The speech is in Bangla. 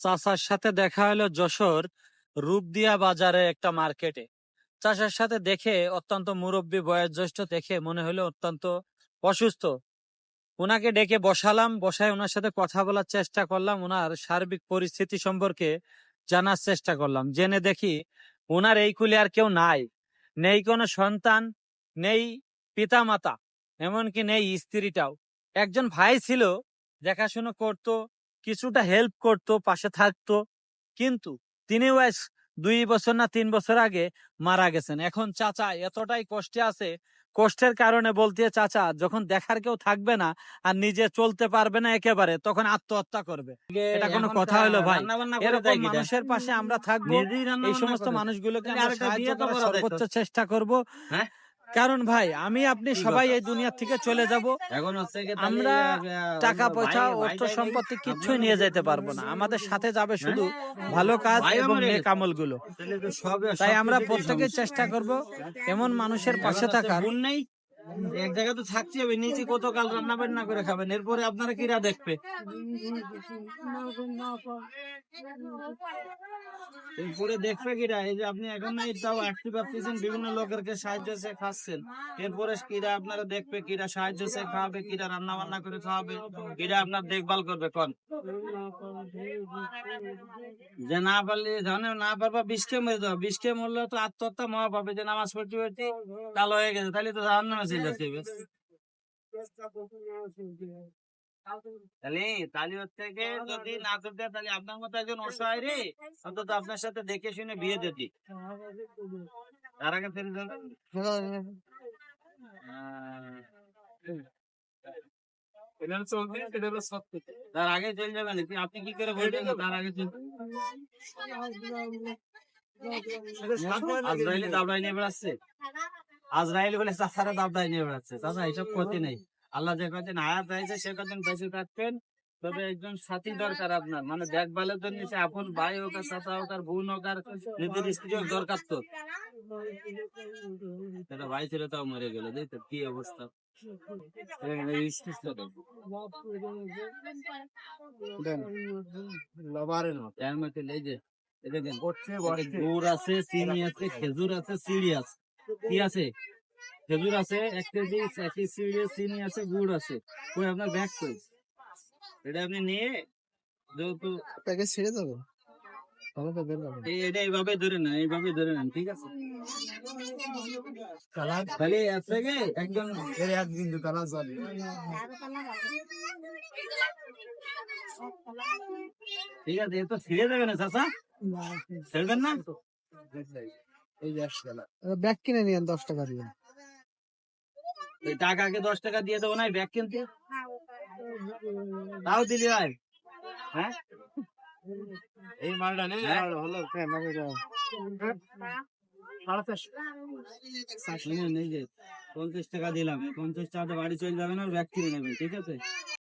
চাচার সাথে দেখা হলো যশোর রূপদিয়া বাজারে একটা মার্কেটে। চাচার সাথে দেখে অত্যন্ত মুরব্বী বয়োজ্যেষ্ঠ দেখে মনে হলো অত্যন্ত অসুস্থ। ওনাকে ডেকে বসালাম, বসায় ওনার সাথে কথা বলার চেষ্টা করলাম ওনার সার্বিক পরিস্থিতি সম্পর্কে জানার চেষ্টা করলাম। জেনে দেখি ওনার এই কুলে আর কেউ নাই। নেই কোনো সন্তান, নেই পিতামাতা, এমনকি নেই স্ত্রীটাও। একজন ভাই ছিল, দেখাশোনা করতো কিছুটা হেল্প করতো পাশে থাকতো। কিন্তু তিনি ওয়াইস দুই বছর না তিন বছর আগে মারা গেছেন। এখন চাচা এতটাই কষ্টে আছে কষ্টের কারণে বলতে চাচা যখন দেখার কেউ থাকবে না আর নিজে চলতে পারবে না একেবারে তখন আত্মহত্যা করবে। এটা কোনো কথা হলো ভাই। এরকম মানুষের পাশে আমরা থাকব এই সমস্ত মানুষগুলোকে আমরা সাহায্য করার। সর্বোচ্চ চেষ্টা করব। হ্যাঁ? কারণ ভাই আমি আপনি সবাই এই দুনিয়া থেকে চলে যাব। এখন হচ্ছে আমরা টাকা পয়সা অর্থ সম্পত্তি কিচ্ছুই নিয়ে যেতে পারব না। আমাদের সাথে যাবে শুধু ভালো কাজ এবং কামল নেকগুলো তাই আমরা প্রত্যেকে চেষ্টা করব এমন মানুষের পাশে থাকার। এক জায়গায় তো থাকতে হবে নিজে কত কাল রান্না বান্না করে খাবেন? এরপরে আপনারা কিরা দেখবে? এরপরে দেখবে কিরা? এই যে আপনি এখন তাও অ্যাক্টিভ আপনি বিভিন্ন লোকেরকে সাহায্য সে খাচ্ছেন। এরপরে কিরা আপনারা দেখবে কিরা সাহায্য সে খাওয়াবে, কিরা রান্না বান্না করে খাওয়াবে, কিরা আপনার দেখভাল করবে, কোন? যে না পারলে জানে না পারবা বিষকে মরে যাও বিষকে মরলে তো আত্মহত্যা মহা পাবে যে নামাজ পড়তে পড়তে কালো হয়ে গেছে। তাহলে তো জাহান নামে চলে হবে তাহলে তাহলে হচ্ছে গিয়ে যদি না করতে তাহলে আপনার মতো একজন অসহায় রে। অন্তত আপনার সাথে দেখে শুনে বিয়ে দিতি। তার আগে ফেলে দেবেন তার আগে চলে যাবেন। আপনি কি করে বলবেন? তার আগে চলে আজরাইলে দাবড়াই নিয়ে বেড়াচ্ছে আজরাইল বলে চাষারা দাবড়াই নিয়ে বেড়াচ্ছে। চাষা এইসব ক্ষতি নেই। আল্লাহ যে কদিন আয়াত হয়েছে সে কদিন বেঁচে থাকবেন। তবে একজন সাথী দরকার আপনার। মানে দেখভালের জন্য সে আপন ভাই হোক আর চাচা হোক আর বোন হোক আর নিজের স্ত্রী হোক দরকার তো। ভাই ছিল তাও মরে গেল। দেখ তো কি অবস্থা। গুড় আছে চিনি আছে খেজুর আছে সিঁড়ি আছে। কি আছে? খেজুর আছে এক কেজি এক চিনি আছে গুড় আছে। কই আপনার ব্যাগ কই? এটা আপনি নিয়ে যেহেতু প্যাকেজ ছেড়ে দেবো। এটা এইভাবে ধরে নেন এইভাবে ধরে নেন ঠিক আছে? তাহলে এর থেকে একজন এর এক বিন্দু কালা জল। ঠিক আছে এ তো ছিঁড়ে দেবে না চাচা? ছেড়বেন না? এই যে একশো টাকা ব্যাগ কিনে নিয়েন দশ টাকা দিয়ে। টাকাকে দশ টাকা দিয়ে দেবো না ব্যাগ কিনতে? তাও দিলি ভাই হ্যাঁ? এই মালটা নেই হলো শুনুন, যে পঞ্চাশ টাকা দিলাম। পঞ্চাশ টাকা বাড়ি চলে যাবে না ব্যাগ কিনে নেবে ঠিক আছে?